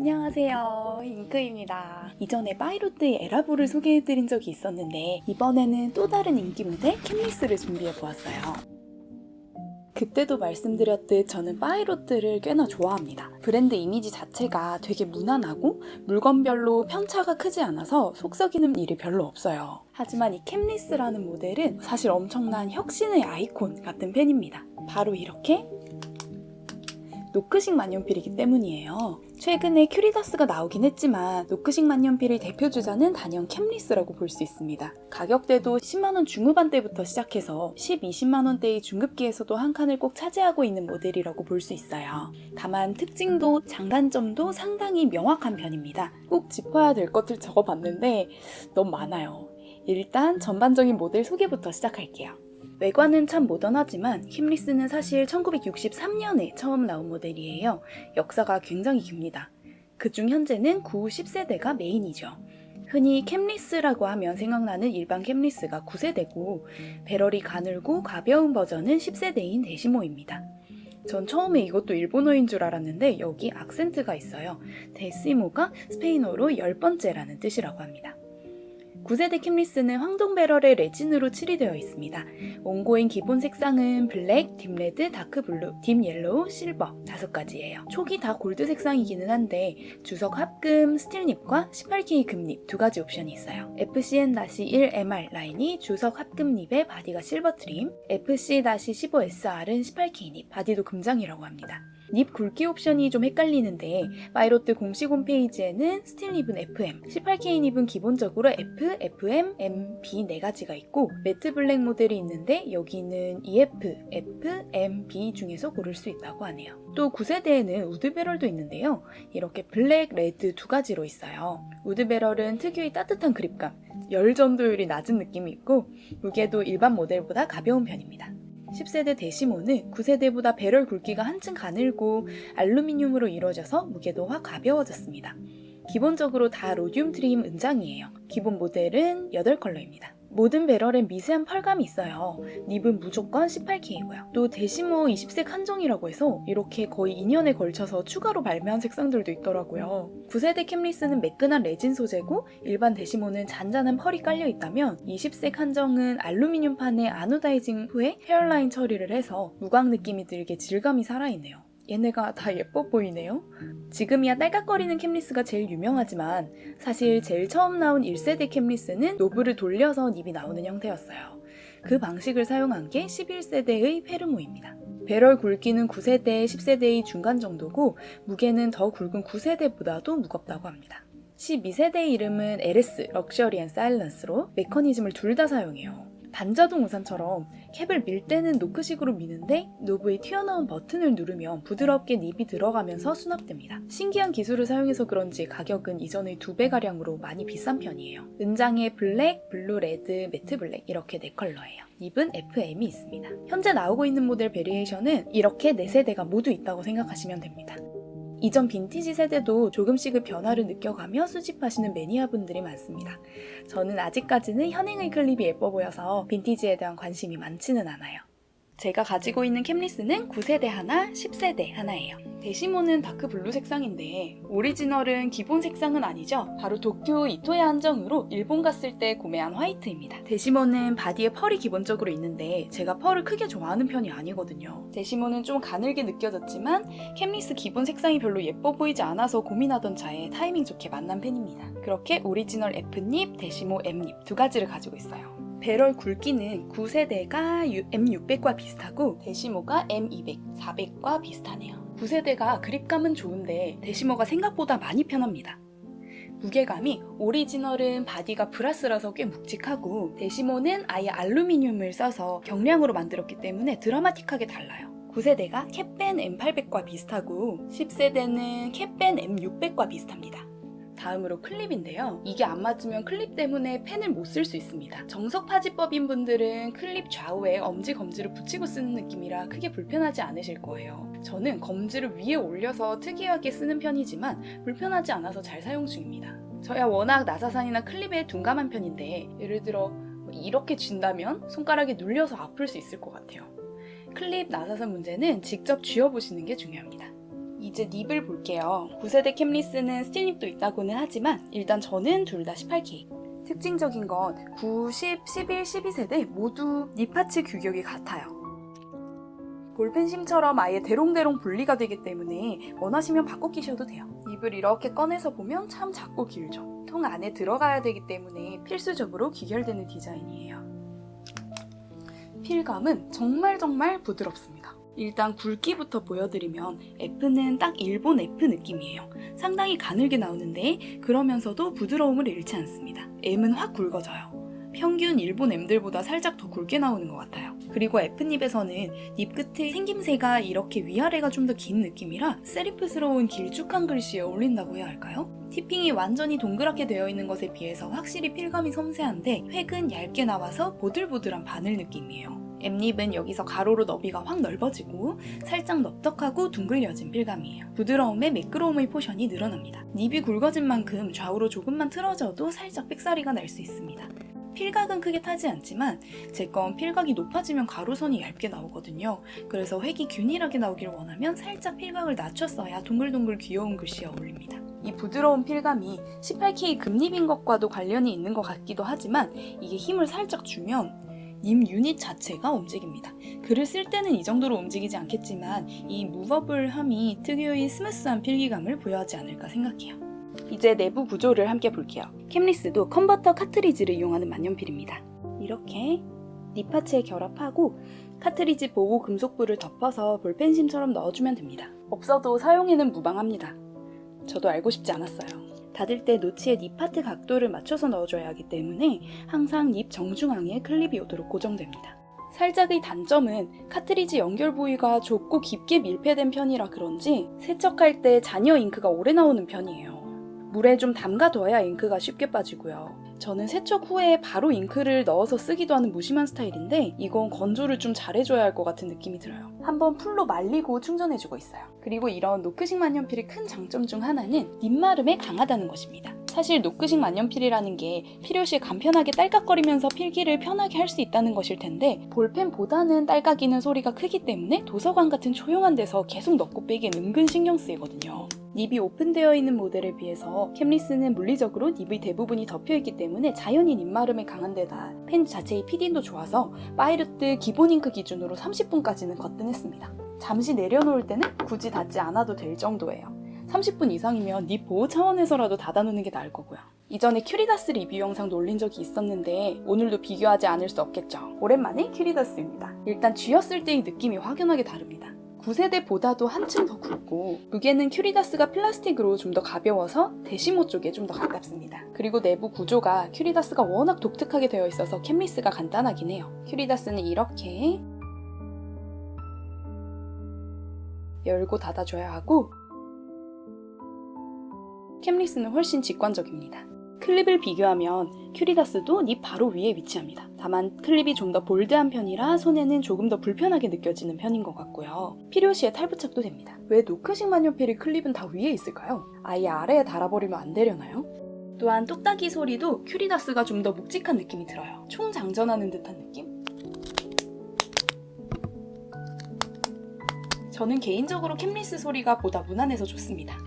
안녕하세요. 잉크입니다. 이전에 파이로트의 에라보를 소개해드린 적이 있었는데 이번에는 또 다른 인기 모델 캔리스를 준비해보았어요. 그때도 말씀드렸듯 저는 파이로트를 꽤나 좋아합니다. 브랜드 이미지 자체가 되게 무난하고 물건별로 편차가 크지 않아서 속썩이는 일이 별로 없어요. 하지만 이 캠리스라는 모델은 사실 엄청난 혁신의 아이콘 같은 펜입니다. 바로 이렇게 노크식 만년필이기 때문이에요. 최근에 큐리다스가 나오긴 했지만 노크식 만년필의 대표 주자는 단연 캠리스라고 볼 수 있습니다. 가격대도 10만원 중후반대부터 시작해서 10, 20만원대의 중급기에서도 한 칸을 꼭 차지하고 있는 모델이라고 볼 수 있어요. 다만 특징도 장단점도 상당히 명확한 편입니다. 꼭 짚어야 될 것들 적어봤는데 너무 많아요. 일단 전반적인 모델 소개부터 시작할게요. 외관은 참 모던하지만 킴리스는 사실 1963년에 처음 나온 모델이에요. 역사가 굉장히 깁니다. 그중 현재는 9, 10세대가 메인이죠. 흔히 캠리스라고 하면 생각나는 일반 캠리스가 9세대고 배럴이 가늘고 가벼운 버전은 10세대인 데시모입니다. 전 처음에 이것도 일본어인 줄 알았는데 여기 악센트가 있어요. 데시모가 스페인어로 열 번째라는 뜻이라고 합니다. 9세대 캠리스는 황동 배럴의 레진으로 칠이되어 있습니다. 원고인 기본 색상은 블랙, 딥레드, 다크블루, 딥옐로우, 실버 다섯 가지예요. 촉이 다 골드 색상이기는 한데 주석 합금, 스틸립과 18K 금립 두 가지 옵션이 있어요. FC-1MR 라인이 주석 합금 립에 바디가 실버 트림, FC-15SR은 18K 립, 바디도 금장이라고 합니다. 립 굵기 옵션이 좀 헷갈리는데 파이로트 공식 홈페이지에는 스틸 립은 FM, 18K 립은 기본적으로 F, FM, M, B 네 가지가 있고 매트 블랙 모델이 있는데 여기는 EF, F, M, B 중에서 고를 수 있다고 하네요. 또 9세대에는 우드 배럴도 있는데요. 이렇게 블랙, 레드 두 가지로 있어요. 우드 배럴은 특유의 따뜻한 그립감, 열 전도율이 낮은 느낌이 있고 무게도 일반 모델보다 가벼운 편입니다. 10세대 데시모는 9세대보다 배럴 굵기가 한층 가늘고 알루미늄으로 이루어져서 무게도 확 가벼워졌습니다. 기본적으로 다 로듐 트림 은장이에요. 기본 모델은 8컬러입니다. 모든 배럴엔 미세한 펄감이 있어요. 립은 무조건 18K이고요. 또 데시모 20색 한정이라고 해서 이렇게 거의 2년에 걸쳐서 추가로 발매한 색상들도 있더라고요. 9세대 캠리스는 매끈한 레진 소재고 일반 데시모는 잔잔한 펄이 깔려 있다면 20색 한정은 알루미늄판에 아노다이징 후에 헤어라인 처리를 해서 무광 느낌이 들게 질감이 살아있네요. 얘네가 다 예뻐 보이네요. 지금이야 딸깍거리는 캠리스가 제일 유명하지만 사실 제일 처음 나온 1세대 캠리스는 노브를 돌려서 닙이 나오는 형태였어요. 그 방식을 사용한 게 11세대의 페르모입니다. 배럴 굵기는 9세대, 10세대의 중간 정도고 무게는 더 굵은 9세대보다도 무겁다고 합니다. 12세대 이름은 LS, 럭셔리 앤 사일런스로 메커니즘을 둘 다 사용해요. 반자동 우산처럼 캡을 밀 때는 노크식으로 미는데 노브에 튀어나온 버튼을 누르면 부드럽게 닙이 들어가면서 수납됩니다. 신기한 기술을 사용해서 그런지 가격은 이전의 두 배가량으로 많이 비싼 편이에요. 은장에 블랙, 블루, 레드, 매트 블랙 이렇게 네 컬러예요. 립은 FM이 있습니다. 현재 나오고 있는 모델 베리에이션은 이렇게 4세대가 모두 있다고 생각하시면 됩니다. 이전 빈티지 세대도 조금씩의 변화를 느껴가며 수집하시는 매니아분들이 많습니다. 저는 아직까지는 현행의 클립이 예뻐 보여서 빈티지에 대한 관심이 많지는 않아요. 제가 가지고 있는 캠리스는 9세대 하나, 10세대 하나예요. 데시모는 다크 블루 색상인데 오리지널은 기본 색상은 아니죠. 바로 도쿄 이토야 한정으로 일본 갔을 때 구매한 화이트입니다. 데시모는 바디에 펄이 기본적으로 있는데 제가 펄을 크게 좋아하는 편이 아니거든요. 데시모는 좀 가늘게 느껴졌지만 캠리스 기본 색상이 별로 예뻐 보이지 않아서 고민하던 차에 타이밍 좋게 만난 펜입니다. 그렇게 오리지널 F닙, 데시모 M닙 두 가지를 가지고 있어요. 배럴 굵기는 9세대가 M600과 비슷하고 데시모가 M200, 400과 비슷하네요. 9세대가 그립감은 좋은데 데시모가 생각보다 많이 편합니다. 무게감이 오리지널은 바디가 브라스라서 꽤 묵직하고 데시모는 아예 알루미늄을 써서 경량으로 만들었기 때문에 드라마틱하게 달라요. 9세대가 캡벤 M800과 비슷하고 10세대는 캡벤 M600과 비슷합니다. 다음으로 클립인데요. 이게 안 맞으면 클립 때문에 펜을 못 쓸 수 있습니다. 정석 파지법인 분들은 클립 좌우에 엄지 검지를 붙이고 쓰는 느낌이라 크게 불편하지 않으실 거예요. 저는 검지를 위에 올려서 특이하게 쓰는 편이지만 불편하지 않아서 잘 사용 중입니다. 저야 워낙 나사산이나 클립에 둔감한 편인데 예를 들어 뭐 이렇게 쥔다면 손가락에 눌려서 아플 수 있을 것 같아요. 클립 나사산 문제는 직접 쥐어보시는 게 중요합니다. 이제 닙을 볼게요. 9세대 캠리스는 스틸 닙도 있다고는 하지만 일단 저는 둘 다 18K. 특징적인 건 9, 10, 11, 12세대 모두 닙 파츠 규격이 같아요. 볼펜심처럼 아예 대롱대롱 분리가 되기 때문에 원하시면 바꿔 끼셔도 돼요. 닙을 이렇게 꺼내서 보면 참 작고 길죠. 통 안에 들어가야 되기 때문에 필수적으로 귀결되는 디자인이에요. 필감은 정말 정말 부드럽습니다. 일단 굵기부터 보여드리면 F는 딱 일본 F 느낌이에요. 상당히 가늘게 나오는데 그러면서도 부드러움을 잃지 않습니다. M은 확 굵어져요. 평균 일본 M들보다 살짝 더 굵게 나오는 것 같아요. 그리고 F닙에서는 닙 끝에 생김새가 이렇게 위아래가 좀 더 긴 느낌이라 세리프스러운 길쭉한 글씨에 어울린다고 해야 할까요? 티핑이 완전히 동그랗게 되어 있는 것에 비해서 확실히 필감이 섬세한데 획은 얇게 나와서 보들보들한 바늘 느낌이에요. M립은 여기서 가로로 너비가 확 넓어지고 살짝 넓적하고 둥글려진 필감이에요. 부드러움에 매끄러움의 포션이 늘어납니다. 닙이 굵어진 만큼 좌우로 조금만 틀어져도 살짝 삑사리가 날 수 있습니다. 필각은 크게 타지 않지만 제 건 필각이 높아지면 가로선이 얇게 나오거든요. 그래서 획이 균일하게 나오길 원하면 살짝 필각을 낮췄어야 동글동글 귀여운 글씨에 어울립니다. 이 부드러운 필감이 18K 금립인 것과도 관련이 있는 것 같기도 하지만 이게 힘을 살짝 주면 님 유닛 자체가 움직입니다. 글을 쓸 때는 이 정도로 움직이지 않겠지만 이 무버블함이 특유의 스무스한 필기감을 부여하지 않을까 생각해요. 이제 내부 구조를 함께 볼게요. 캠리스도 컨버터 카트리지를 이용하는 만년필입니다. 이렇게 니파츠에 결합하고 카트리지 보호 금속부를 덮어서 볼펜심처럼 넣어주면 됩니다. 없어도 사용에는 무방합니다. 저도 알고 싶지 않았어요. 닫을 때 노치의 닙 파트 각도를 맞춰서 넣어줘야 하기 때문에 항상 닙 정중앙에 클립이 오도록 고정됩니다. 살짝의 단점은 카트리지 연결 부위가 좁고 깊게 밀폐된 편이라 그런지 세척할 때 잔여 잉크가 오래 나오는 편이에요. 물에 좀 담가둬야 잉크가 쉽게 빠지고요. 저는 세척 후에 바로 잉크를 넣어서 쓰기도 하는 무심한 스타일인데 이건 건조를 좀 잘해줘야 할 것 같은 느낌이 들어요. 한번 풀로 말리고 충전해주고 있어요. 그리고 이런 노크식 만년필의 큰 장점 중 하나는 입마름에 강하다는 것입니다. 사실 노크식 만년필이라는 게 필요시에 간편하게 딸깍거리면서 필기를 편하게 할 수 있다는 것일 텐데 볼펜보다는 딸깍이는 소리가 크기 때문에 도서관 같은 조용한 데서 계속 넣고 빼기엔 은근 신경 쓰이거든요. 닙이 오픈되어 있는 모델에 비해서 캠리스는 물리적으로 닙의 대부분이 덮여있기 때문에 자연인 입마름에 강한 데다 펜 자체의 피딩도 좋아서 파이르트 기본 잉크 기준으로 30분까지는 거뜬했습니다. 잠시 내려놓을 때는 굳이 닫지 않아도 될 정도예요. 30분 이상이면 닙 보호 차원에서라도 닫아놓는 게 나을 거고요. 이전에 큐리다스 리뷰 영상도 올린 적이 있었는데 오늘도 비교하지 않을 수 없겠죠. 오랜만에 큐리다스입니다. 일단 쥐었을 때의 느낌이 확연하게 다릅니다. 9세대보다도 한층 더 굵고 무게는 큐리다스가 플라스틱으로 좀 더 가벼워서 데시모 쪽에 좀 더 가깝습니다. 그리고 내부 구조가 큐리다스가 워낙 독특하게 되어 있어서 캠리스가 간단하긴 해요. 큐리다스는 이렇게 열고 닫아줘야 하고 캠리스는 훨씬 직관적입니다. 클립을 비교하면 큐리다스도 닙 바로 위에 위치합니다. 다만 클립이 좀 더 볼드한 편이라 손에는 조금 더 불편하게 느껴지는 편인 것 같고요. 필요시에 탈부착도 됩니다. 왜 노크식 만년필이 클립은 다 위에 있을까요? 아예 아래에 달아버리면 안 되려나요? 또한 똑딱이 소리도 큐리다스가 좀 더 묵직한 느낌이 들어요. 총 장전하는 듯한 느낌? 저는 개인적으로 캠리스 소리가 보다 무난해서 좋습니다.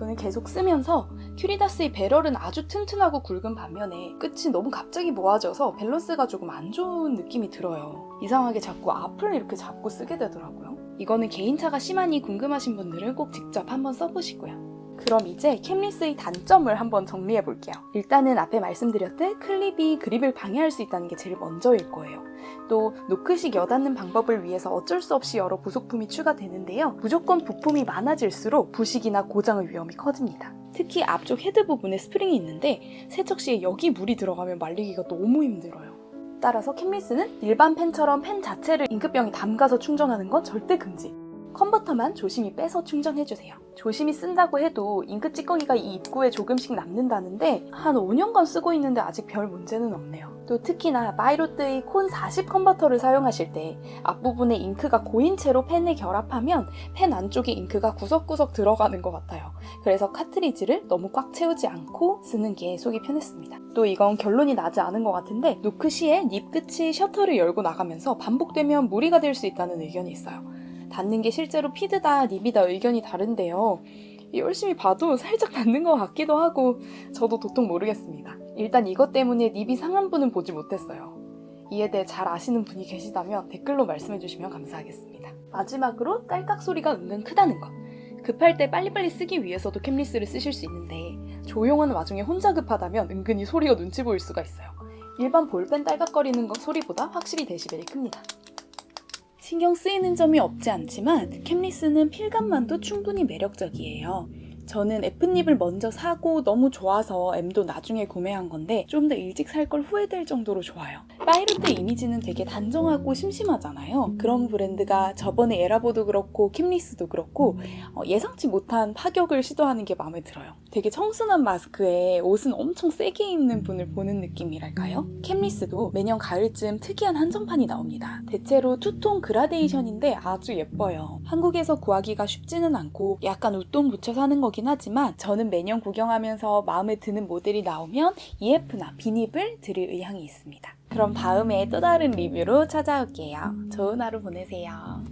저는 계속 쓰면서 큐리다스의 배럴은 아주 튼튼하고 굵은 반면에 끝이 너무 갑자기 모아져서 밸런스가 조금 안 좋은 느낌이 들어요. 이상하게 자꾸 앞을 이렇게 잡고 쓰게 되더라고요. 이거는 개인차가 심하니 궁금하신 분들은 꼭 직접 한번 써보시고요. 그럼 이제 캠리스의 단점을 한번 정리해 볼게요. 일단은 앞에 말씀드렸듯 클립이 그립을 방해할 수 있다는 게 제일 먼저일 거예요. 또 노크식 여닫는 방법을 위해서 어쩔 수 없이 여러 부속품이 추가되는데요. 무조건 부품이 많아질수록 부식이나 고장의 위험이 커집니다. 특히 앞쪽 헤드 부분에 스프링이 있는데 세척 시에 여기 물이 들어가면 말리기가 너무 힘들어요. 따라서 캠리스는 일반 펜처럼 펜 자체를 잉크병에 담가서 충전하는 건 절대 금지. 컨버터만 조심히 빼서 충전해주세요. 조심히 쓴다고 해도 잉크 찌꺼기가 이 입구에 조금씩 남는다는데 한 5년간 쓰고 있는데 아직 별 문제는 없네요. 또 특히나 바이로트의 콘 40 컨버터를 사용하실 때 앞부분에 잉크가 고인 채로 펜에 결합하면 펜 안쪽에 잉크가 구석구석 들어가는 것 같아요. 그래서 카트리지를 너무 꽉 채우지 않고 쓰는 게 속이 편했습니다. 또 이건 결론이 나지 않은 것 같은데 노크 시에 닙 끝이 셔터를 열고 나가면서 반복되면 무리가 될 수 있다는 의견이 있어요. 닿는 게 실제로 피드다 닙이다 의견이 다른데요. 열심히 봐도 살짝 닿는 것 같기도 하고 저도 도통 모르겠습니다. 일단 이것 때문에 닙이 상한 분은 보지 못했어요. 이에 대해 잘 아시는 분이 계시다면 댓글로 말씀해 주시면 감사하겠습니다. 마지막으로 딸깍 소리가 은근 크다는 것. 급할 때 빨리빨리 쓰기 위해서도 캠리스를 쓰실 수 있는데 조용한 와중에 혼자 급하다면 은근히 소리가 눈치 보일 수가 있어요. 일반 볼펜 딸깍거리는 것 소리보다 확실히 데시벨이 큽니다. 신경 쓰이는 점이 없지 않지만 캠리스는 필감만도 충분히 매력적이에요. 저는 F닙을 먼저 사고 너무 좋아서 M도 나중에 구매한 건데 좀 더 일찍 살 걸 후회될 정도로 좋아요. 파이로트 이미지는 되게 단정하고 심심하잖아요. 그런 브랜드가 저번에 에라보도 그렇고 캠리스도 그렇고 어, 예상치 못한 파격을 시도하는 게 마음에 들어요. 되게 청순한 마스크에 옷은 엄청 세게 입는 분을 보는 느낌이랄까요? 캠리스도 매년 가을쯤 특이한 한정판이 나옵니다. 대체로 투톤 그라데이션인데 아주 예뻐요. 한국에서 구하기가 쉽지는 않고 약간 웃돈 붙여 사는 거긴 하지만 저는 매년 구경하면서 마음에 드는 모델이 나오면 EF나 비닙을 드릴 의향이 있습니다. 그럼 다음에 또 다른 리뷰로 찾아올게요. 좋은 하루 보내세요.